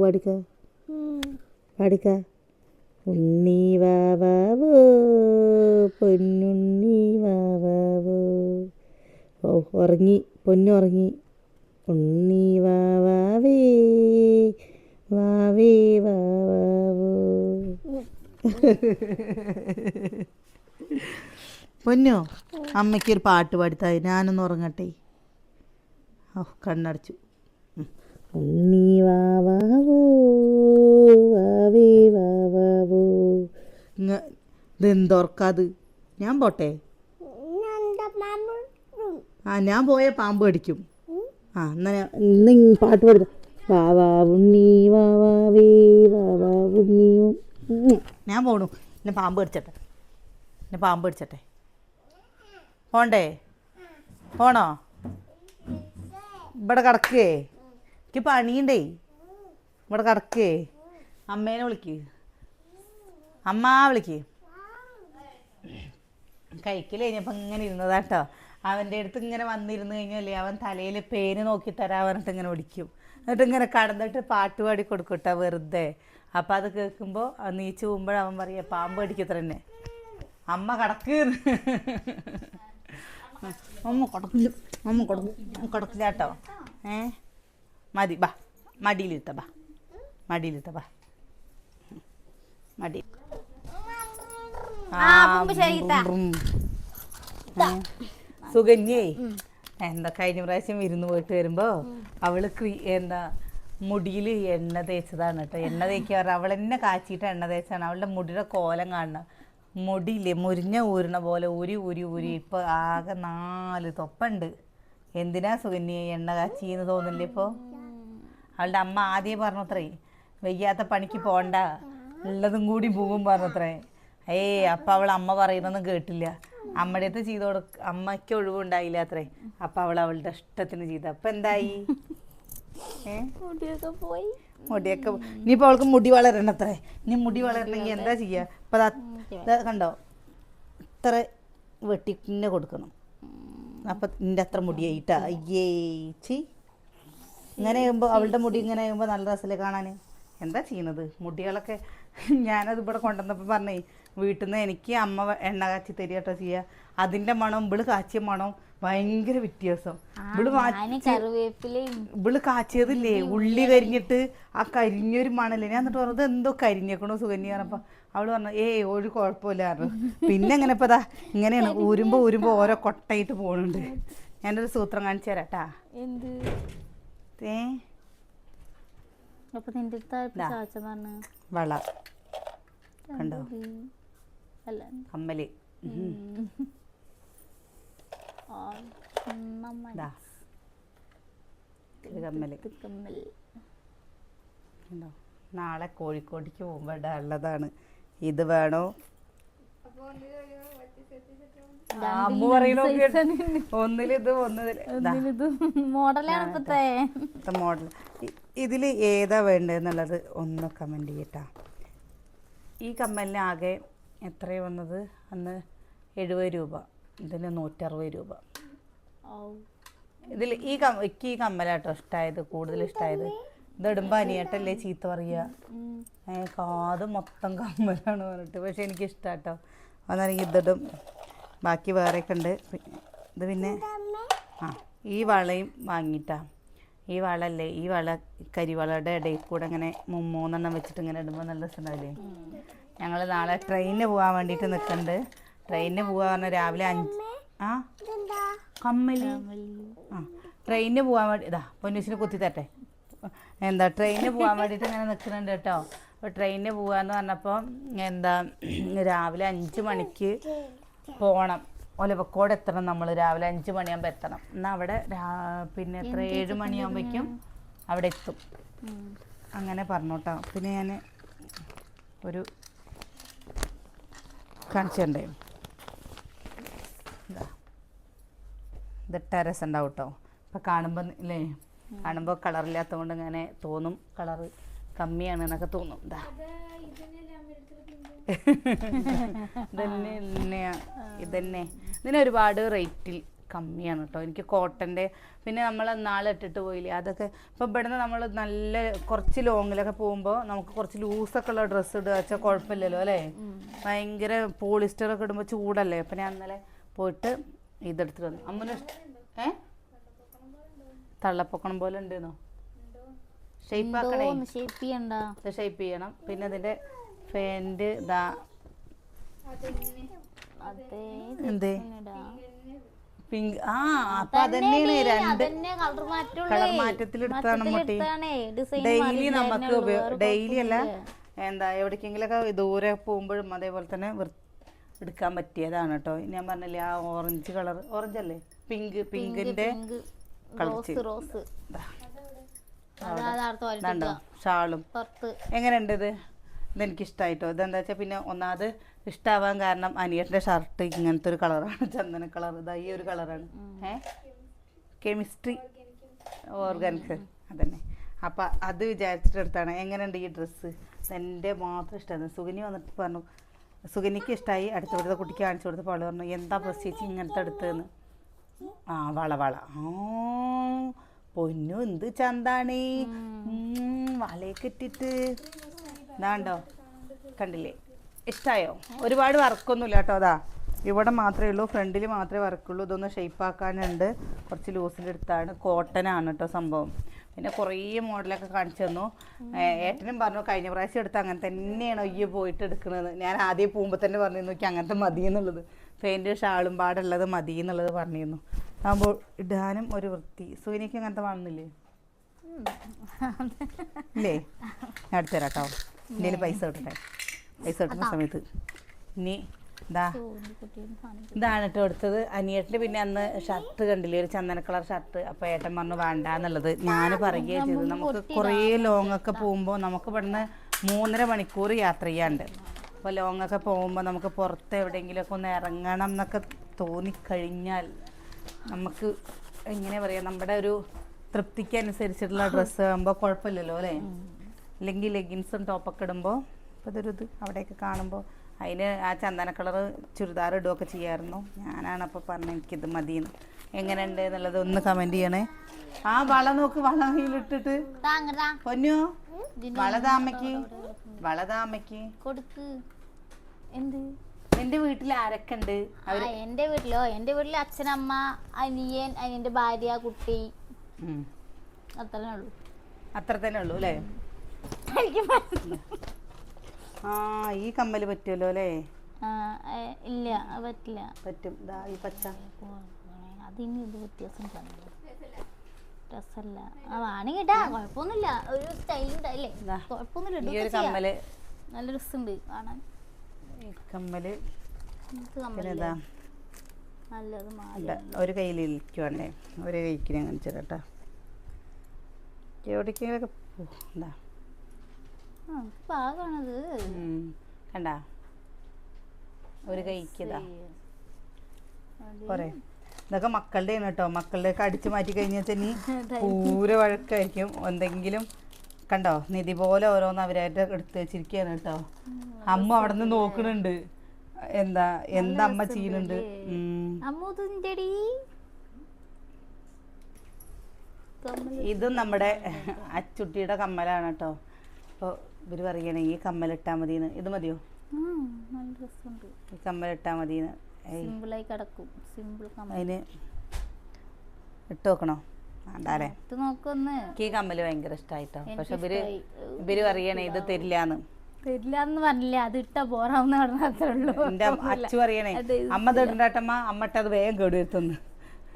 പഠിക്ക പഠിക്ക ഉണ്ണി വാവാവോ പൊന്നുണ്ണി വാവാവോ ഓ ഉറങ്ങി. പൊന്നുറങ്ങി ഉണ്ണി വാവാവേ വാവേ വാവാവോ പൊന്നോ അമ്മയ്ക്കൊരു പാട്ട് പാടിത്തായി ഞാനൊന്ന് ഉറങ്ങട്ടെ. ഓ കണ്ണടച്ചു. ഉണ്ണി വാവാവോ വാവേ ഇതെന്തോർക്കാത്? ഞാൻ പോട്ടെ. ആ ഞാൻ പോയ പാമ്പ് കടിക്കും. ആ എന്നാ ഇന്ന് പാട്ട് പാടുക. വാവാ ഉണ്ണി വാവാ ഉണ്ണി ഞാൻ പോണു. എന്നെ പാമ്പ് കടിച്ചട്ടെ. എന്നെ പാമ്പ് കടിച്ചട്ടെ. പോണ്ടേ? പോണോ? ഇവിടെ കിടക്കേ. എനിക്ക് പണിയുണ്ടേ. ഇവിടെ കിടക്കേ. അമ്മേനെ വിളിക്ക്. അമ്മ വിളിക്ക്. കഴിക്കലേ കഴിഞ്ഞപ്പോൾ ഇങ്ങനെ ഇരുന്നതാട്ടോ അവന്റെ അടുത്ത് ഇങ്ങനെ വന്നിരുന്ന് കഴിഞ്ഞല്ലേ അവൻ തലയിൽ പേര് നോക്കി തരാൻ പറഞ്ഞിട്ട് ഇങ്ങനെ ഓടിക്കും എന്നിട്ട് ഇങ്ങനെ കടന്നിട്ട് പാട്ട് പാടി കൊടുക്കട്ടോ വെറുതെ. അപ്പം അത് കേൾക്കുമ്പോൾ നീച്ച് പോകുമ്പോൾ അവൻ പറയുക പാമ്പ് അടിക്കത്ര തന്നെ അമ്മ കടക്ക്. അമ്മ കൊടുക്കില്ല അമ്മ കൊടുക്കും കൊടുക്കില്ല കേട്ടോ ഏ? മതി ബാ. മടിയിലിരുത്ത ബാ. മടിയിലിരുത്ത ബാ. മടി. സുകന്യേ. എന്താ കഴിഞ്ഞ പ്രാവശ്യം വിരുന്ന് പോയിട്ട് വരുമ്പോ അവൾ എന്താ മുടിയിൽ എണ്ണ തേച്ചതാണ് കേട്ടോ. എണ്ണ പറഞ്ഞാൽ അവൾ എന്നെ കാച്ചിട്ട് എണ്ണ തേച്ചാണ് അവളുടെ മുടിയുടെ കോലം കാണണം മുടിയില്ലേ മുരിഞ്ഞ ഊരണ പോലെ ഉരി ഉരി ഉരി ഇപ്പൊ ആകെ നാല് തൊപ്പുണ്ട്. എന്തിനാ സുകന്യ എണ്ണ കാച്ചിന്ന് തോന്നില്ലേ ഇപ്പോൾ അവളുടെ അമ്മ ആദ്യം പറഞ്ഞത്രേ വയ്യാത്ത പണിക്ക് പോണ്ട ഉള്ളതും കൂടി പോകും പറഞ്ഞത്രേ. ഏയ് അപ്പം അവൾ അമ്മ പറയുന്നൊന്നും കേട്ടില്ല. അമ്മയുടെ അടുത്ത് ചെയ്ത് കൊടു അമ്മയ്ക്ക് ഒഴിവുണ്ടായില്ല അത്രേ അപ്പം അവൾ അവളുടെ ഇഷ്ടത്തിന് ചെയ്ത. അപ്പം എന്തായി? പോയി. മുടിയൊക്കെ ഇനിയിപ്പോൾ അവൾക്ക് മുടി വളരണത്രേ. ഇനി മുടി വളരണമെങ്കിൽ എന്താ ചെയ്യുക അപ്പം കണ്ടോ? ഇത്ര വെട്ടി പിന്നെ കൊടുക്കണം അപ്പം നിന്റെ അത്ര മുടിയായിട്ടാ അയ്യേ ചി ഇങ്ങനെ ആകുമ്പോൾ അവളുടെ മുടി ഇങ്ങനെ ആകുമ്പോൾ നല്ല രസമല്ലേ കാണാൻ എന്താ ചെയ്യുന്നത് മുടികളൊക്കെ ഞാനത് ഇവിടെ കൊണ്ടുവന്നപ്പോൾ പറഞ്ഞേ വീട്ടിൽ നിന്ന് എനിക്ക് അമ്മ എണ്ണ കാച്ചി തരിക കേട്ടോ ചെയ്യുക അതിന്റെ മണം ഇവൾ കാച്ചിയ മണം ഭയങ്കര വ്യത്യാസം. ഇവൾ ഇവൾ കാച്ചിയതില്ലേ? ഉള്ളി കരിഞ്ഞിട്ട് ആ കരിഞ്ഞൊരു മണല്ലേ? ഞാൻ എന്നിട്ട് പറഞ്ഞത് എന്തോ കരിഞ്ഞേക്കണോ സുകന്യ പറഞ്ഞപ്പോ. അവൾ പറഞ്ഞു ഏയ് ഒരു കുഴപ്പമില്ല പറഞ്ഞു. പിന്നെ എങ്ങനെ ഇപ്പൊ ദാ ഇങ്ങനെയാണ് ഊരുമ്പോ ഊരുമ്പോ ഓരോ കൊട്ടയിട്ട് പോണുണ്ട്. ഞാനൊരു സൂത്രം കാണിച്ചു തരാട്ടാ. എന്ത്? ഏ? അപ്പൊ നിന്റെ ദാ. അടുത്ത് ചാച്ച പറഞ്ഞു വള. കണ്ടോ? അല്ല. കമ്മൽ. കമ്മൽ. നാളെ കോഴിക്കോട്ടേക്ക് പോകുമ്പോൾ ഇടാനുള്ളതാണ്. ഇത് വേണോ? അമ്മ ഒന്നിലിത്. മോഡലാണ് ഇപ്പത്തെ. മോഡൽ ഇതിൽ ഏതാ വേണ്ടതെന്നുള്ളത് ഒന്ന് കമന്റ് ചെയ്യട്ടാ. ഈ കമ്മലിന് ആകെ എത്രയാണ് വന്നത്? അന്ന് എഴുപത് രൂപ. ഇതിന് നൂറ്ററുപത് രൂപ. ഇതിൽ ഈ എനിക്ക് ഈ കമ്മലാട്ടോ ഇഷ്ടമായത് കൂടുതൽ ഇഷ്ടമായത് ഇതിടുമ്പോൾ അനിയട്ടല്ലേ ചീത്ത പറയുക ഏ കാത് മൊത്തം കമ്മലാണ് പറഞ്ഞിട്ട്. പക്ഷെ എനിക്ക് അന്നാണെങ്കിൽ ഇതിടും. ബാക്കി വേറെയൊക്കെ ഉണ്ട് ഇത് പിന്നെ ആ ഈ വളയും വാങ്ങിയിട്ടാ. ഈ വളല്ലേ ഈ വള കരിവളയുടെ ഇടയിൽ കൂടെ ഇങ്ങനെ മൂന്നെണ്ണം വെച്ചിട്ട് ഇങ്ങനെ ഇടുമ്പോൾ നല്ല രസമുണ്ടാവില്ലേ? ഞങ്ങൾ നാളെ ട്രെയിനിന് പോകാൻ വേണ്ടിയിട്ട് നിൽക്കുന്നുണ്ട്. ട്രെയിനിന് പോകാൻ പറഞ്ഞാൽ രാവിലെ അഞ്ച് ആ? കമ്മലി. ആ ട്രെയിനിന് പോകാൻ വേണ്ടി ഇതാ പൊന്നൂസിന് കുത്തി തരട്ടെ എന്താ ട്രെയിനിന് പോകാൻ വേണ്ടിയിട്ട് ഇങ്ങനെ നിൽക്കുന്നുണ്ട് കേട്ടോ. അപ്പോൾ ട്രെയിനിന് പോകാന്ന് പറഞ്ഞപ്പോൾ എന്താ രാവിലെ അഞ്ച് മണിക്ക് പോകണം ഒലവക്കോട് എത്തണം നമ്മൾ രാവിലെ അഞ്ച് മണിയാകുമ്പോൾ എത്തണം. എന്നാൽ അവിടെ പിന്നെ എത്ര ഏഴ് മണിയാകുമ്പോഴേക്കും അവിടെ എത്തും. അങ്ങനെ പറഞ്ഞു കേട്ടോ പിന്നെ ഞാൻ ഒരു കാണിച്ചു തണ്ടേ ഇതാ ഇതിട്ട രസം ഉണ്ടാവും കേട്ടോ ഇപ്പം കാണുമ്പോൾ ഇല്ലേ? കാണുമ്പോൾ കളറില്ലാത്തത് കൊണ്ട് ഇങ്ങനെ തോന്നും കളറ് കമ്മിയാണ് എന്നൊക്കെ തോന്നും ഇതാ ഇതന്നെ ഇതന്നെ ഇതിന് ഒരുപാട് റേറ്റിൽ കമ്മിയാണ് കേട്ടോ എനിക്ക് കോട്ടന്റെ പിന്നെ നമ്മൾ നാളെ ഇട്ടിട്ട് പോയില്ലേ അതൊക്കെ ഇപ്പോൾ ഇവിടുന്ന് നമ്മൾ നല്ല കുറച്ച് ലോങ്ങിലൊക്കെ പോകുമ്പോൾ നമുക്ക് കുറച്ച് ലൂസൊക്കെ ഉള്ള ഡ്രസ്സ് ഇടുക വെച്ചാൽ കുഴപ്പമില്ലല്ലോ അല്ലേ? ഭയങ്കര പോളിസ്റ്ററൊക്കെ ഇടുമ്പോൾ ചൂടല്ലേ? അപ്പം ഞാൻ ഇന്നലെ പോയിട്ട് ഇതെടുത്തിട്ട് വന്നു. അമ്മന് ഏ? തള്ളപ്പൊക്കണം പോലെ ഉണ്ടെന്നോ? ഷേപ്പ് ആക്കണേ ഷേപ്പ് ചെയ്യണ്ട? ഷേപ്പ് ചെയ്യണം. പിന്നെ അതിന്റെ ഫാന്റ് ഇതാ. എന്തേ. പിങ്ക് ആ അപ്പൊ അതന്നെയാണ് രണ്ട് കളർ കളർ മാറ്റത്തിലെടുത്താണ് മുട്ടി. ഡെയിലി നമുക്ക് ഡെയിലി അല്ല. എന്താ എവിടേക്കെങ്കിലൊക്കെ ദൂരെ പോകുമ്പോഴും അതേപോലെ തന്നെ എടുക്കാൻ പറ്റിയതാണ് കേട്ടോ ഞാൻ പറഞ്ഞില്ലേ ആ ഓറഞ്ച് കളർ ഓറഞ്ച് അല്ലേ? പിങ്ക് പിങ്കിന്റെ കളർ റോസ് ഇതാണ്ടോ ഷാളും. എങ്ങനെ എങ്ങനെയുണ്ട് ഇത്? ഇതെനിക്ക് ഇഷ്ടമായിട്ടോ ഇതെന്താ വെച്ചാൽ പിന്നെ ഒന്നാമത് ഇഷ്ടമാവാൻ കാരണം അനിയന്റെ ഷർട്ട് ഇങ്ങനത്തെ ഒരു കളറാണ്. ചന്ദന കളർ ഇതാ ഈ ഒരു കളറാണ്. ഏ? കെമിസ്ട്രി ഓർഗാനിക് അതന്നെ. അപ്പം അത് വിചാരിച്ചിട്ടെടുത്താണ്. എങ്ങനെയുണ്ട് ഈ ഡ്രസ്സ് എന്റെ മാത്രം ഇഷ്ടമാണ് സുഗനി വന്നിട്ട് പറഞ്ഞു സുഗനിക്ക് ഇഷ്ടമായി അടുത്ത കൊടുത്ത കുട്ടിക്ക് കാണിച്ചു കൊടുത്തപ്പോൾ അവൾ പറഞ്ഞു എന്താ പ്രത്യേകിച്ച് ഇങ്ങനത്തെ എടുത്തതെന്ന്? ആ വള വള. ആ. പൊന്നു എന്ത് ചന്താണ്? വളയൊക്കെ ഇട്ടിട്ട്. ഇതാണ്ടോ കണ്ടില്ലേ? ഇഷ്ടായോ? ഒരുപാട് വർക്കൊന്നുമില്ല കേട്ടോ അതാ. ഇവിടെ മാത്രമേ ഉള്ളൂ ഫ്രണ്ടിൽ മാത്രമേ വർക്കുള്ളൂ. ഇതൊന്ന് ഷേപ്പ് ആക്കാനുണ്ട്. കുറച്ച് ലൂസിലെടുത്താണ് അടുത്താണ്. കോട്ടനാണ് കേട്ടോ സംഭവം. പിന്നെ കുറേ മോഡലൊക്കെ കാണിച്ചു തന്നു. ഏട്ടനും പറഞ്ഞു കഴിഞ്ഞ പ്രാവശ്യം എടുത്ത് അങ്ങനെ തന്നെയാണ് ഒയ്യ പോയിട്ട് എടുക്കുന്നത് ഞാൻ ആദ്യം പോകുമ്പോൾ തന്നെ പറഞ്ഞു നോക്കി അങ്ങനത്തെ മതി എന്നുള്ളത്. പെയിന്റ് ഷാളും പാടുള്ളത് മതി എന്നുള്ളത് പറഞ്ഞിരുന്നു. ആകുമ്പോൾ ഇടാനും ഒരു വൃത്തി. സുവിനിക്ക് അങ്ങനത്തെ വാങ്ങുന്നില്ലേ ഇല്ലേ? ഞാൻ എടുത്തു തരാം കേട്ടോ എന്റെ പൈസ കിട്ടട്ടെ പൈസ കിട്ടുന്ന സമയത്ത്. ഇനി ഇതാ ഇതാണ് കേട്ടോ എടുത്തത്. അനിയേട്ടന് പിന്നെ അന്ന് ഷർട്ട് കണ്ടില്ലേ? ഒരു ചന്ദന കളർ ഷർട്ട്. അപ്പോൾ ഏട്ടൻ പറഞ്ഞു വേണ്ട എന്നുള്ളത്. ഞാൻ പറയുകയും ചെയ്തു നമുക്ക് കുറേ ലോങ് ഒക്കെ പോകുമ്പോൾ നമുക്ക് ഇവിടുന്ന് മൂന്നര മണിക്കൂർ യാത്ര ചെയ്യാണ്ട് അപ്പോൾ ലോങ് ഒക്കെ പോകുമ്പോൾ നമുക്ക് പുറത്ത് എവിടെയെങ്കിലുമൊക്കെ ഒന്ന് ഇറങ്ങണം എന്നൊക്കെ തോന്നിക്കഴിഞ്ഞാൽ നമുക്ക് എങ്ങനെ പറയാ നമ്മുടെ ഒരു തൃപ്തിക്ക് അനുസരിച്ചിട്ടുള്ള ഡ്രസ്സ് ആകുമ്പോൾ കുഴപ്പമില്ലല്ലോ അല്ലേ? അല്ലെങ്കിൽ ലെഗിൻസും ടോപ്പൊക്കെ ഇടുമ്പോൾ അപ്പോൾ ഇതൊരു ഇത് അവിടെയൊക്കെ കാണുമ്പോൾ അതിന് ആ ചന്ദന കളർ ചുരിദാർ ഇടുകയൊക്കെ ചെയ്യായിരുന്നു. ഞാനാണ് അപ്പോൾ പറഞ്ഞത് എനിക്കിത് മതിയെന്ന്. എങ്ങനെയുണ്ട് എന്നുള്ളത് ഒന്ന് കമന്റ് ചെയ്യണേ. ആ വള നോക്ക് വള കയ്യിലിട്ടിട്ട്. താങ്ങടാ പൊന്നു വളതാമയ്ക്ക് വളതാമയ്ക്ക് കൊടുക്ക്. എന്ത്? എന്റെ വീട്ടിൽ ആരൊക്കെ ഉണ്ട് ആ എന്റെ വീട്ടിലോ? എന്റെ വീട്ടിലെ അച്ഛനമ്മ അനിയൻ അനിയന്റെ ഭാര്യ കുട്ടി. അത്ര അത്രേ ഉള്ളൂ. അത്ര തന്നെ ഉള്ളൂ അല്ലേ? എനിക്ക് മനസ്സിലായി. ആ ഈ കമ്മൽ പറ്റുമല്ലോ അല്ലേ? ആ, ഏ, ഇല്ല അത് പറ്റില്ല. പറ്റും. ദാ ഈ പച്ച. അതിന് ഇത് വ്യത്യാസം കാണുന്നു രസല്ല ആ വേണമെങ്കിൽ ഇടാ. കുഴപ്പമൊന്നുമില്ല. ഒരു സ്റ്റൈൽ ഉണ്ടല്ലേ ഇതാ. കുഴപ്പമൊന്നുമില്ല. ഈ ഒരു ഇടുകയൊക്കെ ചെയ്യാം. കമ്മൽ. നല്ല കാണാൻ. മാല ഒരു കയ്യിൽ ഇരിക്കുവാണ്ടേ ഒരു കൈക്കിനെ ഞാൻ കാണിച്ചു കേട്ടോ. എവിടേക്കെങ്കിലൊക്കെ ആ പാകാണത്. കണ്ടാ? ഒരു കൈക്ക് ഇതാ. പോരെ. ഇതൊക്കെ മക്കളുടെ കേട്ടോ. മക്കളുടെ ഒക്കെ അടിച്ചു മാറ്റി കഴിഞ്ഞാൽ തന്നെ പൂര വഴക്കായിരിക്കും. എന്തെങ്കിലും കണ്ടോ? നിധി പോലെ ഓരോന്ന് അവരായിട്ട് എടുത്ത് വെച്ചിരിക്കുകയാണ് കേട്ടോ. അമ്മ അവിടെ നിന്ന് നോക്കണുണ്ട്. എന്താ എന്താ അമ്മ ചെയ്യുന്നുണ്ട്? ഇതും നമ്മുടെ അച്ചുട്ടിയുടെ കമ്മലാണ് കേട്ടോ. അപ്പോൾ ഇവർ പറയണേ ഈ കമ്മൽ ഇട്ടാ മതിയെന്ന് ഇത് മതിയോ? ഈ കമ്മലിട്ടാൽ മതിയെന്ന് സിമ്പിളായി കിടക്കും. സിമ്പിൾ അതിന് ഇട്ട് നോക്കണോ? വേണ്ടാലേ ഇട്ട് നോക്കൊന്ന്. എനിക്ക് ഈ കമ്മൽ ഭയങ്കര ഇഷ്ടായിട്ടോ. പക്ഷെ ഇവർ. ഇവർ പറയണേ ഇത് തരില്ലാന്ന്. തരില്ല എന്ന് പറഞ്ഞില്ല? അത് ഇട്ടാ പോറാന്ന് പറഞ്ഞാൽ അത്രേ ഉള്ളൂ. എന്റെ അച്ചു പറയണേ അമ്മ ഇടണ്ടാട്ടമ്മ അമ്മ ഇട്ട് അത് വേഗം കേടുവരുത്തുന്നു.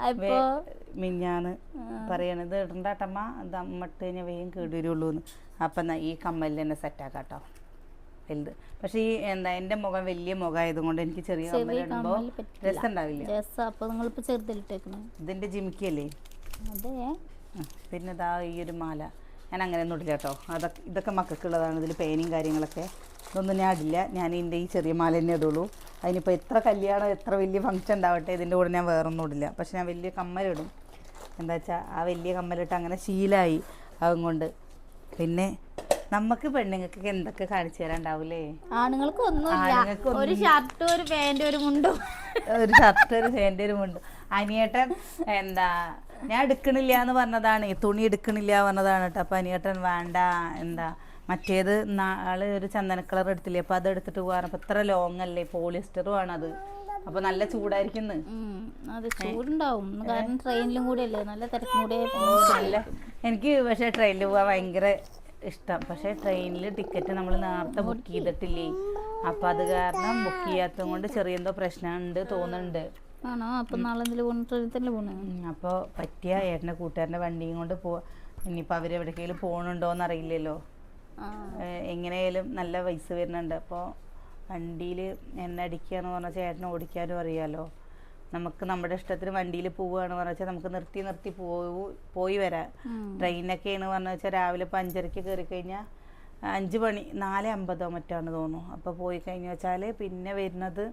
അപ്പോ മിഞ്ഞാന്ന് പറയണത് ഇടണ്ടാട്ടമ്മ ഇത് അമ്മട്ട് കഴിഞ്ഞാൽ വേഗം കേടുവരുള്ളൂ എന്ന് അപ്പം എന്നാ ഈ കമ്മലിൽ തന്നെ സെറ്റാക്കാട്ടോ വലുത്. പക്ഷെ ഈ എന്താ എന്റെ മുഖം വലിയ മുഖമായതുകൊണ്ട് എനിക്ക് ചെറിയ കമ്മൽ ഇടുമ്പോൾ രസം ഉണ്ടാവില്ല. ഇതിന്റെ അപ്പൊ നിങ്ങളിപ്പോ ചെറുതിലിട്ടേക്കണേ. ഇതിന്റെ ജിമിക്കല്ലേ? അതെ. പിന്നെ ഇതാ ഈ ഒരു മാല. ഞാൻ അങ്ങനെ ഒന്നും ഇടില്ല കേട്ടോ. അതൊക്കെ ഇതൊക്കെ മക്കൾക്കുള്ളതാണ് ഇതിൽ പേനയും കാര്യങ്ങളൊക്കെ. ഇതൊന്നും ഞാൻ ഇടില്ല. ഞാൻ ഇതിന്റെ ഈ ചെറിയ മാല തന്നെ ഇടുള്ളൂ. അതിനിപ്പോൾ എത്ര കല്യാണം എത്ര വലിയ ഫംഗ്ഷൻ ഉണ്ടാവട്ടെ ഇതിന്റെ കൂടെ ഞാൻ വേറൊന്നും ഇടില്ല. പക്ഷെ ഞാൻ വലിയ കമ്മലിടും. എന്താ വെച്ചാൽ ആ വലിയ കമ്മലിട്ട് അങ്ങനെ ശീലമായി അതുകൊണ്ട് പിന്നെ നമുക്ക് പെണ്ണുങ്ങൾക്ക് എന്തൊക്കെ കാണിച്ചു തരാണ്ടാവൂലേ ആണുങ്ങൾക്ക് ഒന്നും ഒരു ഷർട്ട് ഒരു പാന്റും ഒരു മുണ്ടും. ഒരു ഷർട്ട് ഒരു ഫാന്റെ ഒരു മുണ്ടും. അനിയേട്ടൻ എന്താ ഞാൻ എടുക്കണില്ല എന്ന് പറഞ്ഞതാണ്. തുണി എടുക്കണില്ല പറഞ്ഞതാണ് കേട്ടോ. അപ്പം അനിയേട്ടൻ വേണ്ട എന്താ മറ്റേത് നാളെ ഒരു ചന്ദന കളർ എടുത്തില്ലേ അപ്പം അത് എടുത്തിട്ട് പോകാറ് അപ്പം ഇത്ര ലോങ് അല്ലേ പോളിസ്റ്ററും ആണത് അപ്പൊ നല്ല ചൂടായിരിക്കുന്നു അത് ചൂടുണ്ടാവും. കാരണം ട്രെയിനിലും കൂടെ അല്ലേ നല്ല തിരക്കും കൂടെ നല്ല. എനിക്ക് പക്ഷെ ട്രെയിനിൽ പോവാൻ ഭയങ്കര ഇഷ്ടം. പക്ഷെ ട്രെയിനിൽ ടിക്കറ്റ് നമ്മൾ നേരത്തെ ബുക്ക് ചെയ്തിട്ടില്ലേ? അപ്പം അത് കാരണം ബുക്ക് ചെയ്യാത്തത് കൊണ്ട് ചെറിയ എന്തോ പ്രശ്നമുണ്ട് തോന്നുന്നുണ്ട്. ആണോ? അപ്പൊ നാളെ എന്തെങ്കിലും പോണ ട്രെയിനിൽ തന്നെ പോണേ അപ്പോൾ പറ്റിയ ഏട്ടന്റെ കൂട്ടുകാരന്റെ വണ്ടിയും കൊണ്ട് പോവാ ഇനിയിപ്പോൾ അവരെവിടേക്കെങ്കിലും പോകണുണ്ടോയെന്ന് അറിയില്ലല്ലോ എങ്ങനെയായാലും നല്ല പൈസ വരുന്നുണ്ട്. അപ്പോൾ വണ്ടിയിൽ എന്നെ അടിക്കുകയെന്ന് പറഞ്ഞാൽ ചേട്ടന് ഓടിക്കാനും അറിയാലോ. നമുക്ക് നമ്മുടെ ഇഷ്ടത്തിന് വണ്ടിയിൽ പോവുകയാണ് പറഞ്ഞാൽ നമുക്ക് നിർത്തി നിർത്തി പോവു പോയി വരാം. ട്രെയിനൊക്കെയാണ് പറഞ്ഞു വെച്ചാൽ രാവിലെ ഇപ്പോൾ അഞ്ചരയ്ക്ക് കയറി കഴിഞ്ഞാൽ അഞ്ച് മണി നാല് അമ്പതോ മറ്റാണ് തോന്നുന്നു. അപ്പോൾ പോയി കഴിഞ്ഞ് വെച്ചാൽ പിന്നെ വരുന്നത്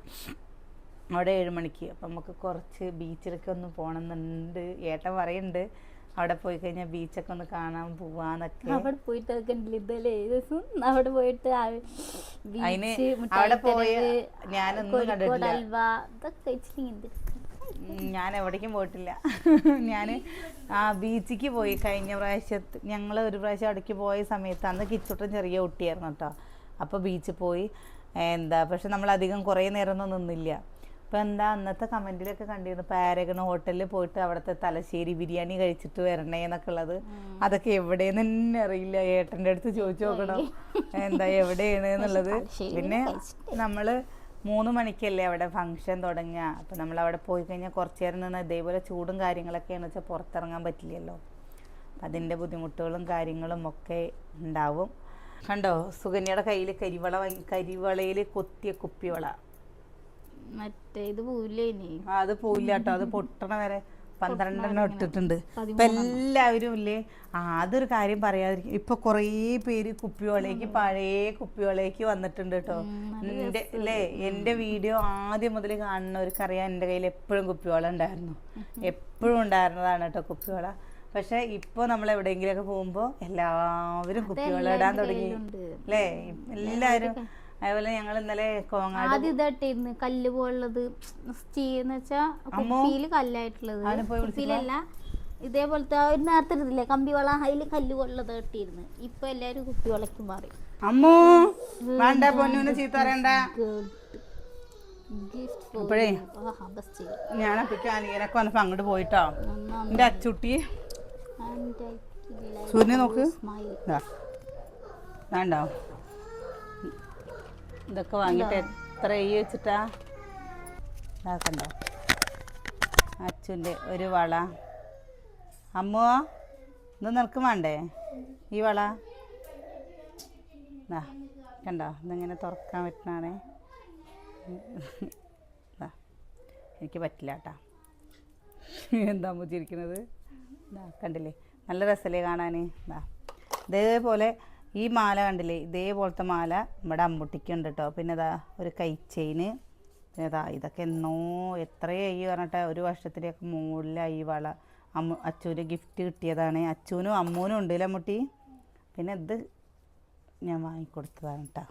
അവിടെ ഏഴ് മണിക്ക്. അപ്പം നമുക്ക് കുറച്ച് ബീച്ചിലൊക്കെ ഒന്ന് പോകണമെന്നുണ്ട് ഏട്ടൻ പറയുന്നുണ്ട് അവിടെ പോയി കഴിഞ്ഞാൽ ബീച്ചൊക്കെ ഒന്ന് കാണാൻ പോവാന്നൊക്കെ. അവിടെ പോയിട്ട് കണ്ടില്ല? ഇതല്ലേ? ദിവസം അവിടെ പോയിട്ട് ബീച്ച്, അവിടെ പോയ ഞാനൊന്നും കണ്ടിട്ടില്ല. ഞാൻ എവിടേക്കും പോയിട്ടില്ല. ഞാൻ ആ ബീച്ചിക്ക് പോയി കഴിഞ്ഞ പ്രാവശ്യത്ത് ഞങ്ങൾ ഒരു പ്രാവശ്യം അവിടേക്ക് പോയ സമയത്ത് അന്ന് കിച്ചുട്ടൻ ചെറിയ കുട്ടിയായിരുന്നു കേട്ടോ അപ്പോൾ ബീച്ചിൽ പോയി. എന്താ? പക്ഷെ നമ്മൾ അധികം കുറേ നേരമൊന്നും നിന്നില്ല. അപ്പോൾ എന്താ അന്നത്തെ കമന്റിലൊക്കെ കണ്ടിരുന്നു പാരഗൺ ഹോട്ടലിൽ പോയിട്ട് അവിടുത്തെ തലശ്ശേരി ബിരിയാണി കഴിച്ചിട്ട് വരണേ എന്നൊക്കെ ഉള്ളത് അതൊക്കെ എവിടെയെന്ന് തന്നെ അറിയില്ല. ഏട്ടന്റെ അടുത്ത് ചോദിച്ചു നോക്കണം. എന്താ എവിടെയാണ് എന്നുള്ളത്. പിന്നെ. നമ്മൾ മൂന്ന് മണിക്കല്ലേ അവിടെ ഫംഗ്ഷൻ തുടങ്ങുക. അപ്പം നമ്മൾ അവിടെ പോയി കഴിഞ്ഞാൽ കുറച്ച് നേരം നിന്ന് ഇതേപോലെ ചൂടും കാര്യങ്ങളൊക്കെയാണെന്ന് വെച്ചാൽ പുറത്തിറങ്ങാൻ പറ്റില്ലല്ലോ. അപ്പം അതിന്റെ ബുദ്ധിമുട്ടുകളും കാര്യങ്ങളും ഒക്കെ ഉണ്ടാവും. കണ്ടോ? സുകന്യയുടെ കയ്യിൽ കരിവള കരിവളയിൽ കൊത്തിയ കുപ്പിവള. മറ്റേ ഇത് പോവില്ലേ ഇനി ആ, അത് പോയില്ല കേട്ടോ അത് പൊട്ടണ വരെ പന്ത്രണ്ടെണ്ണം ഇട്ടിട്ടുണ്ട്. ഇപ്പൊ എല്ലാവരും ഇല്ലേ? ആ അതൊരു കാര്യം പറയാതിരിക്കും ഇപ്പൊ കുറേ പേര് കുപ്പിവളേക്ക് പഴയ കുപ്പിവളേക്ക് വന്നിട്ടുണ്ട് കേട്ടോ എന്റെ അല്ലേ എന്റെ വീഡിയോ ആദ്യം മുതൽ കാണുന്നവർക്കറിയാം എന്റെ കയ്യിൽ എപ്പോഴും കുപ്പിയോള ഉണ്ടായിരുന്നു. എപ്പോഴും ഉണ്ടായിരുന്നതാണ് കേട്ടോ കുപ്പിവള. പക്ഷെ ഇപ്പൊ നമ്മൾ എവിടെയെങ്കിലുമൊക്കെ പോകുമ്പോ എല്ലാവരും കുപ്പിയോള ഇടാൻ തുടങ്ങി. അല്ലേ എല്ലാവരും അതുപോലെ ഞങ്ങൾ ഇന്നലെ കോങ്ങാട് ആദ്യം ഇതായിട്ടിരുന്നു കല്ല് പോലുള്ളത്. സ്റ്റീന്ന് വെച്ചാ കുപ്പിയിൽ കല്ലായിട്ടുള്ളത്. കുപ്പിയിലല്ല ഇതേപോലത്തെ ഒരു നേരത്തെ ഇരുന്നില്ലേ കമ്പി വള അതിൽ കല്ല് പോലുള്ളത് ഇട്ടിരുന്നു. ഇപ്പൊ എല്ലാരും കുപ്പി വളക്ക് മാറി. അമ്മോ വേണ്ട പൊന്നൂന്ന് ചീത്ത പറയണ്ട. അപ്പോഴേ ഞാൻ അപ്പിക്ക് അനിയനൊക്കെ വന്നപ്പോ അങ്ങോട്ട് പോയിട്ടോ. എന്റെ അച്ചുട്ടി. സൂര്യനെ നോക്ക്. വേണ്ടോ ഇതൊക്കെ വാങ്ങിയിട്ട് എത്ര ഈ വെച്ചിട്ടാ? ഇതാക്കണ്ടോ അച്ഛന്റെ ഒരു വള. അമ്മോ ഇത് നിനക്ക് വേണ്ടേ? ഈ വള? കണ്ടോ? ഇതിങ്ങനെ തുറക്കാൻ പറ്റണാണേ ഇതാ എനിക്ക് പറ്റില്ല കേട്ടാ. എന്താ ചിരിക്കുന്നത് ഇതാ കണ്ടില്ലേ? നല്ല രസമല്ലേ കാണാൻ ദാ ഇതേപോലെ ഈ മാല കണ്ടില്ലേ? ഇതേപോലത്തെ മാല നമ്മുടെ അമ്പുട്ടിക്കുണ്ട് കേട്ടോ പിന്നെ ഇതാ ഒരു കൈച്ചെയിന് പിന്നെ ഇതാ ഇതൊക്കെ എന്നോ എത്രയായി പറഞ്ഞിട്ട്. ഒരു വർഷത്തിലേക്ക് മുകളിലായി വള. അമ്മ അച്ചൂന് ഗിഫ്റ്റ് കിട്ടിയതാണ്. അച്ചൂനും അമ്മൂനും ഉണ്ട് അമ്മുട്ടി പിന്നെ ഇത് ഞാൻ വാങ്ങിക്കൊടുത്തതാണ് കേട്ടോ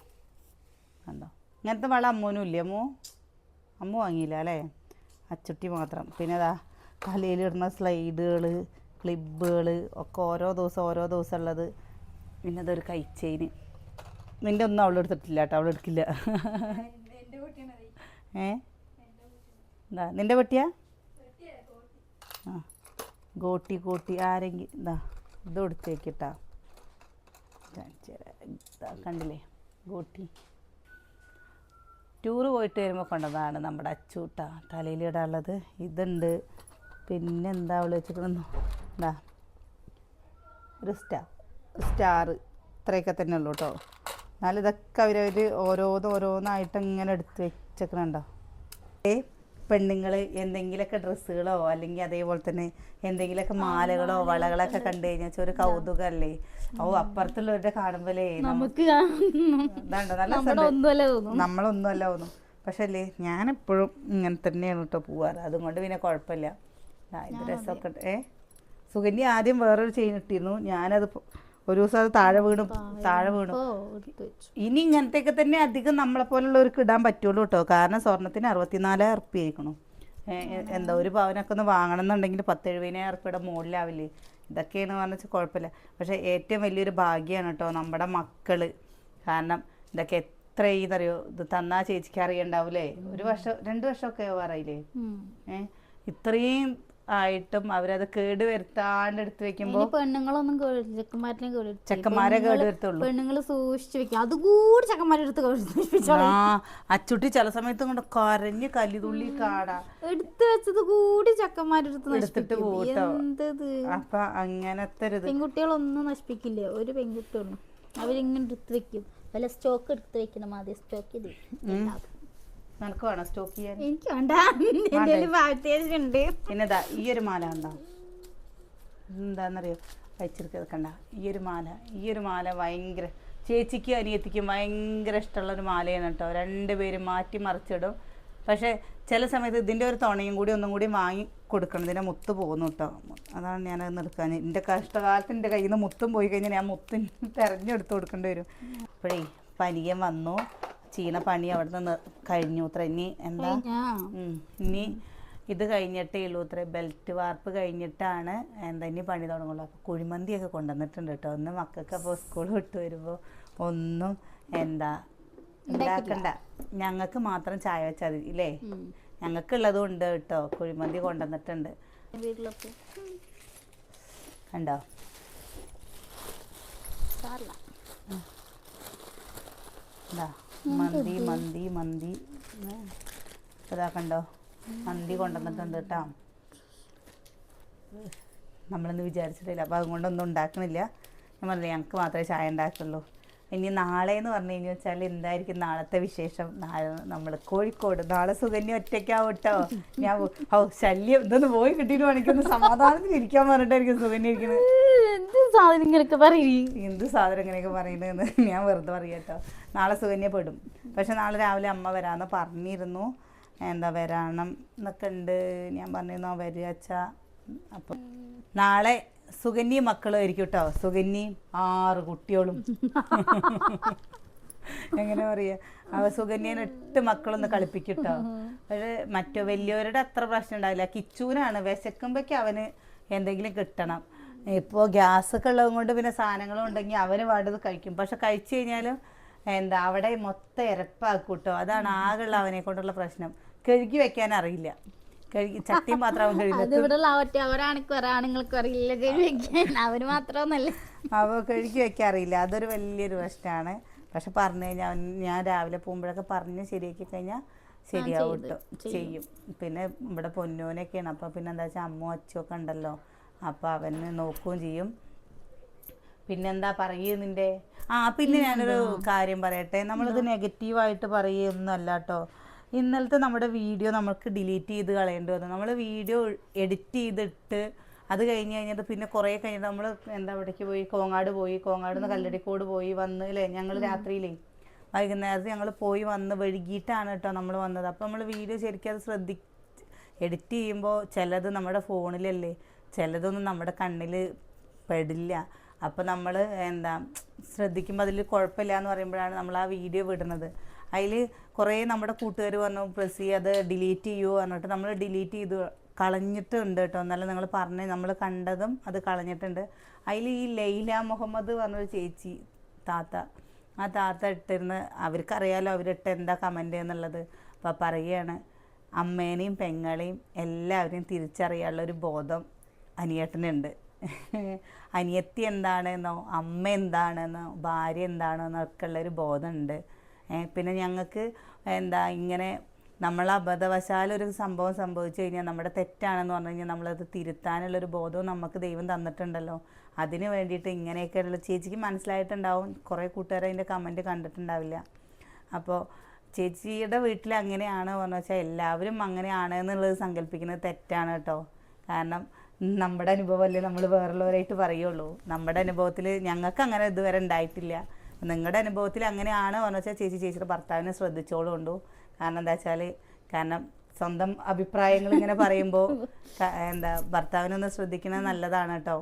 കണ്ടോ? ഇങ്ങനത്തെ വള അമ്മൂനും ഇല്ല അമ്മു? അമ്മു വാങ്ങിയില്ല അല്ലേ അച്ചുട്ടി മാത്രം. പിന്നെ ഇതാ തലയിലിടുന്ന സ്ലൈഡുകൾ ക്ലിബുകൾ ഒക്കെ ഓരോ ദിവസം ഓരോ ദിവസം ഉള്ളത് പിന്നെ അതൊരു കൈച്ചെയിന് നിന്റെ ഒന്നും അവൾ എടുത്തിട്ടില്ല കേട്ടോ അവൾ എടുക്കില്ല. ഏ? എന്താ നിന്റെ പെട്ടിയാ? ആ ഗോട്ടി ഗോട്ടി ആരെങ്കിലും എന്താ ഇത് കൊടുത്തേക്കിട്ടാ. കണ്ടില്ലേ? ഗോട്ടി. ടൂറ് പോയിട്ട് വരുമ്പോൾ കൊണ്ടതാണ് നമ്മുടെ അച്ചൂട്ട. തലയിലിടാനുള്ളത്. ഇതുണ്ട്. പിന്നെന്താ അവൾ വെച്ചിട്ടുണ്ടെന്നു എന്താ ഒരു സ്റ്റാർ ഇത്രയൊക്കെ തന്നെ ഉള്ളൂ കേട്ടോ എന്നാലും ഇതൊക്കെ അവരവർ ഓരോന്ന് ഓരോന്നായിട്ട് ഇങ്ങനെ എടുത്ത് വെച്ചേക്കണുണ്ടോ? ഏ പെണ്ണുങ്ങൾ എന്തെങ്കിലുമൊക്കെ ഡ്രസ്സുകളോ അല്ലെങ്കിൽ അതേപോലെ തന്നെ എന്തെങ്കിലുമൊക്കെ മാലകളോ വളകളൊക്കെ കണ്ടു കഴിഞ്ഞാൽ ഒരു കൗതുകമല്ലേ ഓ അപ്പുറത്തുള്ളവരുടെ കാണുമ്പോലേ നമുക്ക് നമ്മളൊന്നും അല്ല തോന്നും. പക്ഷെ അല്ലേ ഞാനെപ്പോഴും ഇങ്ങനെ തന്നെയാണ് കേട്ടോ പോവാറ്. അതുകൊണ്ട് പിന്നെ കുഴപ്പമില്ല. ഇത് രസമൊക്കെ. ഏ സുഗന്യ ആദ്യം വേറൊരു ചെയിൻ ഇട്ടിരുന്നു. ഞാനത് ഒരു ദിവസം അത് താഴെ വീണു താഴെ വീണു. ഇനി ഇങ്ങനത്തെയൊക്കെ തന്നെ അധികം നമ്മളെ പോലുള്ളവർക്ക് ഇടാൻ പറ്റുള്ളൂ കേട്ടോ. കാരണം സ്വർണത്തിന് അറുപത്തിനാലായിരം ഉറുപ്പ്യ ആയിരിക്കണം എന്താ ഒരു പവനൊക്കെ ഒന്ന് വാങ്ങണം എന്നുണ്ടെങ്കിൽ പത്ത് എഴുപതിനായിരം ഉറുപ്പിയുടെ മുകളിലാവില്ലേ ഇതൊക്കെയാണ് പറഞ്ഞാൽ കുഴപ്പമില്ല. പക്ഷേ ഏറ്റവും വലിയൊരു ഭാഗ്യമാണ് കേട്ടോ നമ്മുടെ മക്കൾ. കാരണം ഇതൊക്കെ എത്ര ഇതറിയോ ഇത് തന്നാ ചേച്ചിക്ക് അറിയണ്ടാവൂലേ? ഒരു വർഷം രണ്ട് വർഷമൊക്കെ പറയില്ലേ ഏഹ് ഇത്രയും ആയിട്ടും അവരത് കേട് വരുത്താണ്ട് എടുത്ത് വെക്കുമ്പോൾ ഇനി പെണ്ണുങ്ങളൊന്നും ചെക്കന്മാരെ ചെക്കന്മാരെ കേട് വരുത്തുള്ളൂ പെണ്ണുങ്ങൾ സൂക്ഷിച്ചു വെക്കും. അതുകൂടി ചെക്കന്മാരെടുത്ത് എടുത്ത് ആ അച്ചുട്ടി ചില സമയത്ത് കൊണ്ട് കരഞ്ഞ് കല്ലിതുള്ളി കാടാ. എടുത്ത് വെച്ചത് കൂടി ചെക്കന്മാരെടുത്ത് എടുത്തിട്ട് നശിപ്പിക്കും. പോട്ടോ അപ്പൊ അങ്ങനത്തെ ഒരു പെൺകുട്ടികളൊന്നും നശിപ്പിക്കില്ല? ഒരു പെൺകുട്ടികളും അവരിങ്ങനെ എടുത്ത് വെക്കും. വല്ല സ്റ്റോക്ക് എടുത്ത് വെക്കണം ആദ്യം സ്റ്റോക്ക് ചെയ്ത്. നിനക്ക് വേണം സ്റ്റോക്ക് ചെയ്യാൻ? എനിക്ക് വേണ്ട. എന്റെ കയ്യിൽ ഭാഗ്യത്തേജ് ഉണ്ട് പിന്നെ ദാ ഈ ഒരു മാല ഉണ്ടോ എന്താണെന്നറിയോ വെച്ചിരിക്കണ്ട ഈ ഒരു മാല ഈ ഒരു മാല ഭയങ്കര ചേച്ചിക്കും അനിയത്തിക്കും ഭയങ്കര ഇഷ്ടമുള്ള ഒരു മാലയാണ് കേട്ടോ. രണ്ടുപേരും മാറ്റി മറിച്ചിടും. പക്ഷേ ചില സമയത്ത് ഇതിന്റെ ഒരു തുണയും കൂടി ഒന്നും കൂടി വാങ്ങി കൊടുക്കണം. ഇതിന്റെ മുത്ത് പോകുന്നു കേട്ടോ. അതാണ് ഞാനത് നിർക്കാൻ എന്റെ കഷ്ടകാലത്ത് എന്റെ കയ്യിൽ നിന്ന് മുത്തും പോയി കഴിഞ്ഞാൽ ഞാൻ മുത്തും തിരഞ്ഞെടുത്ത് കൊടുക്കേണ്ടി വരും. അപ്പോഴേ പനിയൻ വന്നു. ചീന പണി അവിടെ നിന്ന് കഴിഞ്ഞു അത്ര. ഇനി എന്താ? ഇനി ഇത് കഴിഞ്ഞിട്ടേ ഉള്ളൂ ഇത്ര ബെൽറ്റ് വാർപ്പ് കഴിഞ്ഞിട്ടാണ് എന്താ ഇനി പണി തുടങ്ങുള്ളൂ. അപ്പോൾ കുഴിമന്തിയൊക്കെ കൊണ്ടുവന്നിട്ടുണ്ട് കേട്ടോ. ഒന്ന് മക്കൾക്ക് അപ്പോൾ സ്കൂൾ വിട്ട് വരുമ്പോൾ ഒന്നും എന്താ ഉണ്ടാക്കണ്ട. ഞങ്ങൾക്ക് മാത്രം ചായ വെച്ചാൽ മതി ഇല്ലേ? ഞങ്ങൾക്ക് ഞങ്ങൾക്കുള്ളതും ഉണ്ട് കേട്ടോ. കുഴിമന്തി കൊണ്ടുവന്നിട്ടുണ്ട്. കണ്ടോ? ഇതാ. മന്തി മന്തി മന്തി. ഇതാ കണ്ടോ? മന്തി കൊണ്ടുവന്നിട്ടുണ്ട് കേട്ടോ നമ്മളിന്ന് വിചാരിച്ചിട്ടില്ല. അപ്പം അതുകൊണ്ടൊന്നും ഉണ്ടാക്കണില്ല. ഞാൻ പറഞ്ഞില്ല ഞങ്ങൾക്ക് മാത്രമേ ചായ ഉണ്ടാക്കുള്ളൂ. ഇനി നാളെ എന്ന് പറഞ്ഞു കഴിഞ്ഞു വെച്ചാൽ എന്തായിരിക്കും നാളത്തെ വിശേഷം? നാളെ നമ്മൾ കോഴിക്കോട്. നാളെ സുകന്യ ഒറ്റയ്ക്കാവും കേട്ടോ ഞാൻ ഓ ശല്യം. ഇതൊന്ന് പോയി കിട്ടിയിട്ട് പണിക്കൊന്ന് സമാധാനത്തിൽ ഇരിക്കാൻ പറഞ്ഞിട്ടായിരിക്കും സുകന്യ ഇരിക്കുന്നത് എന്ത് സാധനം ഇങ്ങനെയൊക്കെ പറയും? എന്ത് സാധനം ഇങ്ങനെയൊക്കെ പറയുന്നതെന്ന് ഞാൻ വെറുതെ പറയട്ടോ നാളെ സുകന്യ പെടും. പക്ഷെ നാളെ രാവിലെ അമ്മ വരാമെന്ന് പറഞ്ഞിരുന്നു. എന്താ വരണം എന്നൊക്കെ ഉണ്ട്. ഞാൻ പറഞ്ഞിരുന്നു "ആ, വരിക അച്ഛാ. അപ്പം നാളെ സുഗന്യ മക്കളും ആയിരിക്കും കേട്ടോ സുകന്യയും ആറ് കുട്ടികളും. എങ്ങനെ പറയാ? അവ സുകന്യനെ എട്ട് മക്കളൊന്ന് കളിപ്പിക്കും കേട്ടോ പക്ഷെ മറ്റു വലിയവരുടെ അത്ര പ്രശ്നം ഉണ്ടാവില്ല. കിച്ചൂനാണ്. വിശക്കുമ്പോഴേക്ക് അവന് എന്തെങ്കിലും കിട്ടണം. ഇപ്പോൾ ഗ്യാസ് ഒക്കെ ഉള്ളത് കൊണ്ട് പിന്നെ സാധനങ്ങളും ഉണ്ടെങ്കിൽ അവന് വേണ്ടത് കഴിക്കും. പക്ഷെ കഴിച്ചു കഴിഞ്ഞാലും എന്താ അവിടെ മൊത്തം ഇരപ്പാക്കും കേട്ടോ അതാണ് ആകെയുള്ള അവനെ കൊണ്ടുള്ള പ്രശ്നം. കഴുകി വെക്കാൻ അറിയില്ല. കഴുകി ചട്ടിയും മാത്രം അവ കഴുകി വെക്കാൻ അറിയില്ല. അതൊരു വലിയൊരു പ്രശ്നമാണ്. പക്ഷെ പറഞ്ഞു കഴിഞ്ഞാൽ ഞാൻ രാവിലെ പോകുമ്പോഴൊക്കെ പറഞ്ഞ് ശരിയാക്കി കഴിഞ്ഞാൽ ശരിയാവും കേട്ടോ ചെയ്യും. പിന്നെ ഇവിടെ പൊന്നൂനൊക്കെയാണ്. അപ്പോൾ പിന്നെ എന്താ വെച്ചാൽ അമ്മ അച്ഛൊക്കെ ഉണ്ടല്ലോ. അപ്പോൾ അവന് നോക്കുകയും ചെയ്യും. പിന്നെന്താ പറയൂ നിന്റെ ആ പിന്നെ ഞാനൊരു കാര്യം പറയട്ടെ. നമ്മളിത് നെഗറ്റീവായിട്ട് പറയുന്നല്ല കേട്ടോ. ഇന്നലത്തെ നമ്മുടെ വീഡിയോ നമുക്ക് ഡിലീറ്റ് ചെയ്ത് കളയേണ്ടി വന്നു. നമ്മൾ വീഡിയോ എഡിറ്റ് ചെയ്തിട്ട് അത് കഴിഞ്ഞ് കഴിഞ്ഞിട്ട് പിന്നെ കുറേ കഴിഞ്ഞിട്ട് നമ്മൾ എന്താ അവിടേക്ക് പോയി? കോങ്ങാട് പോയി. കോങ്ങാട് നിന്ന് കല്ലടിക്കോട് പോയി വന്ന് അല്ലേ ഞങ്ങൾ രാത്രിയിലേ വൈകുന്നേരത്ത് ഞങ്ങൾ പോയി വന്ന് വൈകിട്ടാണ് കേട്ടോ നമ്മൾ വന്നത്. അപ്പോൾ നമ്മൾ വീഡിയോ ശരിക്കും അത് ശ്രദ്ധി എഡിറ്റ് ചെയ്യുമ്പോൾ ചിലത് നമ്മുടെ ഫോണിലല്ലേ ചിലതൊന്നും നമ്മുടെ കണ്ണിൽ പെടില്ല. അപ്പോൾ നമ്മൾ എന്താ ശ്രദ്ധിക്കുമ്പോൾ അതിൽ കുഴപ്പമില്ല എന്ന് പറയുമ്പോഴാണ് നമ്മൾ ആ വീഡിയോ വിടുന്നത്. അതിൽ കുറേ നമ്മുടെ കൂട്ടുകാർ പറഞ്ഞു പ്രസി അത് ഡിലീറ്റ് ചെയ്യുമോ പറഞ്ഞിട്ട് നമ്മൾ ഡിലീറ്റ് ചെയ്തു. കളഞ്ഞിട്ടുണ്ട് കേട്ടോ. എന്നാലും നിങ്ങൾ പറഞ്ഞ് നമ്മൾ കണ്ടതും അത് കളഞ്ഞിട്ടുണ്ട്. അതിൽ ഈ ലൈല മുഹമ്മദ് പറഞ്ഞൊരു ചേച്ചി താത്ത ആ താത്ത ഇട്ടിരുന്ന് അവർക്കറിയാലോ അവരിട്ട് എന്താ കമന്റ് എന്നുള്ളത്. അപ്പോൾ പറയുകയാണ് അമ്മേനെയും പെങ്ങളെയും എല്ലാവരെയും തിരിച്ചറിയാനുള്ള ഒരു ബോധം അനിയേട്ടനുണ്ട്. അനിയത്തി എന്താണെന്നോ അമ്മ എന്താണെന്നോ ഭാര്യ എന്താണെന്നൊക്കെ ഉള്ളൊരു ബോധമുണ്ട്. പിന്നെ ഞങ്ങൾക്ക് എന്താ ഇങ്ങനെ നമ്മൾ അബദ്ധവശാൽ ഒരു സംഭവം സംഭവിച്ചു കഴിഞ്ഞാൽ നമ്മുടെ തെറ്റാണെന്ന് പറഞ്ഞു കഴിഞ്ഞാൽ നമ്മളത് തിരുത്താനുള്ളൊരു ബോധവും നമുക്ക് ദൈവം തന്നിട്ടുണ്ടല്ലോ. അതിന് വേണ്ടിയിട്ട് ഇങ്ങനെയൊക്കെയുള്ള ചേച്ചിക്ക് മനസ്സിലായിട്ടുണ്ടാവും. കുറേ കൂട്ടുകാർ അതിന്റെ കമന്റ് കണ്ടിട്ടുണ്ടാവില്ല. അപ്പോൾ ചേച്ചിയുടെ വീട്ടിൽ അങ്ങനെയാണ് പറഞ്ഞു വെച്ചാൽ എല്ലാവരും അങ്ങനെയാണ് എന്നുള്ളത് സങ്കല്പിക്കുന്നത് തെറ്റാണ് കേട്ടോ. കാരണം നമ്മുടെ അനുഭവമല്ലേ നമ്മൾ വേറുള്ളവരായിട്ട് പറയുള്ളൂ. നമ്മുടെ അനുഭവത്തിൽ ഞങ്ങൾക്ക് അങ്ങനെ ഇതുവരെ ഉണ്ടായിട്ടില്ല. നിങ്ങളുടെ അനുഭവത്തിൽ അങ്ങനെയാണ് പറഞ്ഞു വെച്ചാൽ ചേച്ചി ചേച്ചിയുടെ ഭർത്താവിനെ ശ്രദ്ധിച്ചോളുണ്ടു. കാരണം എന്താ വെച്ചാൽ കാരണം സ്വന്തം അഭിപ്രായങ്ങൾ ഇങ്ങനെ പറയുമ്പോൾ എന്താ ഭർത്താവിനൊന്ന് ശ്രദ്ധിക്കുന്നത് നല്ലതാണ് കേട്ടോ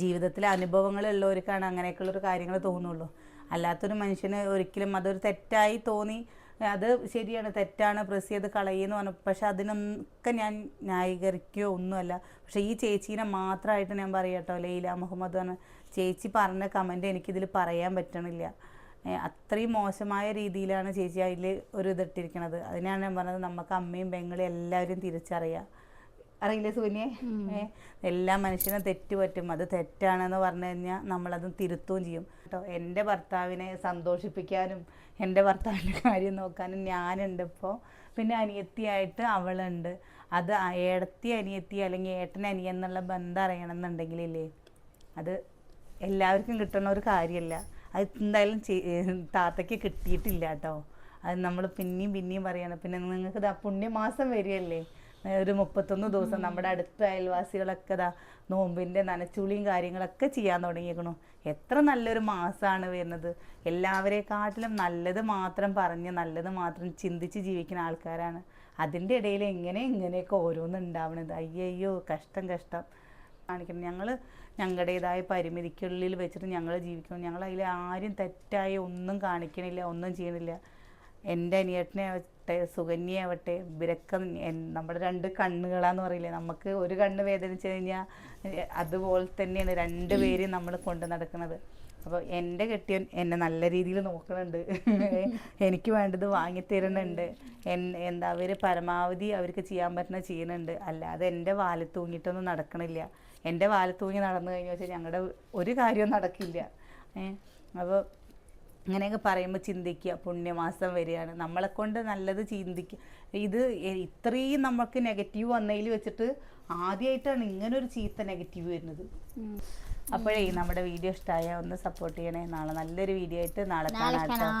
ജീവിതത്തിലെ അനുഭവങ്ങളുള്ളവർക്കാണ് അങ്ങനെയൊക്കെയുള്ളൊരു കാര്യങ്ങൾ തോന്നുള്ളൂ. അല്ലാത്തൊരു മനുഷ്യന് ഒരിക്കലും അതൊരു തെറ്റായി തോന്നി അത് ശരിയാണ് തെറ്റാണ് പ്രസ് ചെയ്ത് കളയെന്ന് പറഞ്ഞു പക്ഷെ അതിനൊക്കെ ഞാൻ ന്യായീകരിക്കുകയോ ഒന്നുമല്ല. പക്ഷേ ഈ ചേച്ചീനെ മാത്രമായിട്ട് ഞാൻ പറയട്ടോ ലൈല മുഹമ്മദ് പറഞ്ഞ ചേച്ചി പറഞ്ഞ കമന്റ് എനിക്കിതിൽ പറയാൻ പറ്റണില്ല. അത്രയും മോശമായ രീതിയിലാണ് ചേച്ചി അതിൽ ഒരു ഇതിട്ടിരിക്കണത്. അതിനാണ് ഞാൻ പറഞ്ഞത് നമുക്ക് അമ്മയും പെങ്ങളും എല്ലാവരും തിരിച്ചറിയാം. അറിയില്ലേ സൂന്യെ എല്ലാ മനുഷ്യനും തെറ്റ് പറ്റും. അത് തെറ്റാണെന്ന് പറഞ്ഞു കഴിഞ്ഞാൽ നമ്മളത് തിരുത്തുകയും ചെയ്യും. കേട്ടോ എന്റെ ഭർത്താവിനെ സന്തോഷിപ്പിക്കാനും എന്റെ ഭർത്താവിന്റെ കാര്യം നോക്കാനും ഞാനുണ്ട് ഇപ്പോൾ. പിന്നെ അനിയത്തിയായിട്ട് അവളുണ്ട്. അത് ആ ഏടത്തി അനിയത്തി അല്ലെങ്കിൽ ഏട്ടൻ അനിയൻ എന്നുള്ള ബന്ധം അറിയണമെന്നുണ്ടെങ്കിലില്ലേ അത് എല്ലാവർക്കും കിട്ടുന്ന ഒരു കാര്യമല്ല. അത് എന്തായാലും താത്തയ്ക്ക് കിട്ടിയിട്ടില്ല കേട്ടോ. അത് നമ്മൾ പിന്നെയും പിന്നെയും പറയണം. പിന്നെ നിങ്ങൾക്ക് ഇതാ പുണ്യമാസം വരികയല്ലേ? ഒരു മുപ്പത്തൊന്ന് ദിവസം നമ്മുടെ അടുത്ത അയൽവാസികളൊക്കെ ഇതാ നോമ്പിന്റെ നനച്ചുളിയും കാര്യങ്ങളൊക്കെ ചെയ്യാൻ തുടങ്ങിയേക്കണു. എത്ര നല്ലൊരു മാസമാണ് വരുന്നത്. എല്ലാവരെക്കാട്ടിലും നല്ലത് മാത്രം പറഞ്ഞ് നല്ലത് മാത്രം ചിന്തിച്ച് ജീവിക്കുന്ന ആൾക്കാരാണ്. അതിന്റെ ഇടയിൽ എങ്ങനെ ഇങ്ങനെയൊക്കെ ഓരോന്ന് ഉണ്ടാവണത് അയ്യയ്യോ കഷ്ടം കഷ്ടം. കാണിക്കണം. ഞങ്ങൾ ഞങ്ങളുടേതായ പരിമിതിക്കുള്ളിൽ വെച്ചിട്ട് ഞങ്ങൾ ജീവിക്കണം. ഞങ്ങൾ അതിൽ ആരും തെറ്റായി ഒന്നും കാണിക്കണില്ല ഒന്നും ചെയ്യണില്ല. എന്റെ അനിയട്ടനെ ആവട്ടെ സുകന്യയാവട്ടെ ഇവരൊക്കെ നമ്മുടെ രണ്ട് കണ്ണുകളാന്ന് പറയില്ലേ? നമുക്ക് ഒരു കണ്ണ് വേദനിച്ചു കഴിഞ്ഞാൽ അതുപോലെ തന്നെയാണ് രണ്ട് പേര് നമ്മൾ കൊണ്ടു നടക്കുന്നത്. അപ്പോൾ എന്റെ കെട്ടിയൻ എന്നെ നല്ല രീതിയിൽ നോക്കുന്നുണ്ട് എനിക്ക് വേണ്ടത് വാങ്ങിത്തരുന്നുണ്ട് എൻ എന്താ അവർ പരമാവധി അവർക്ക് ചെയ്യാൻ പറ്റുന്ന ചെയ്യുന്നുണ്ട്. അല്ലാതെ എന്റെ വാൽ തൂങ്ങിയിട്ടൊന്നും നടക്കണില്ല. എന്റെ വാൽ തൂങ്ങി നടന്നു കഴിഞ്ഞാൽ ഞങ്ങളുടെ ഒരു കാര്യവും നടക്കില്ല. അപ്പോൾ അങ്ങനെയൊക്കെ പറയുമ്പോൾ ചിന്തിക്കുക പുണ്യമാസം വരികയാണ്. നമ്മളെ കൊണ്ട് നല്ലത് ചിന്തിക്കുക ഇത് ഇത്രയും നമുക്ക് നെഗറ്റീവ് വന്നതിൽ വെച്ചിട്ട് ആദ്യമായിട്ടാണ് ഇങ്ങനെ ഒരു ചീത്ത നെഗറ്റീവ് വരുന്നത്. അപ്പോഴേ നമ്മുടെ വീഡിയോ ഇഷ്ടമായ ഒന്ന് സപ്പോർട്ട് ചെയ്യണേ. നാളെ നല്ലൊരു വീഡിയോ ആയിട്ട് നാളെ നാളെ കാണാം.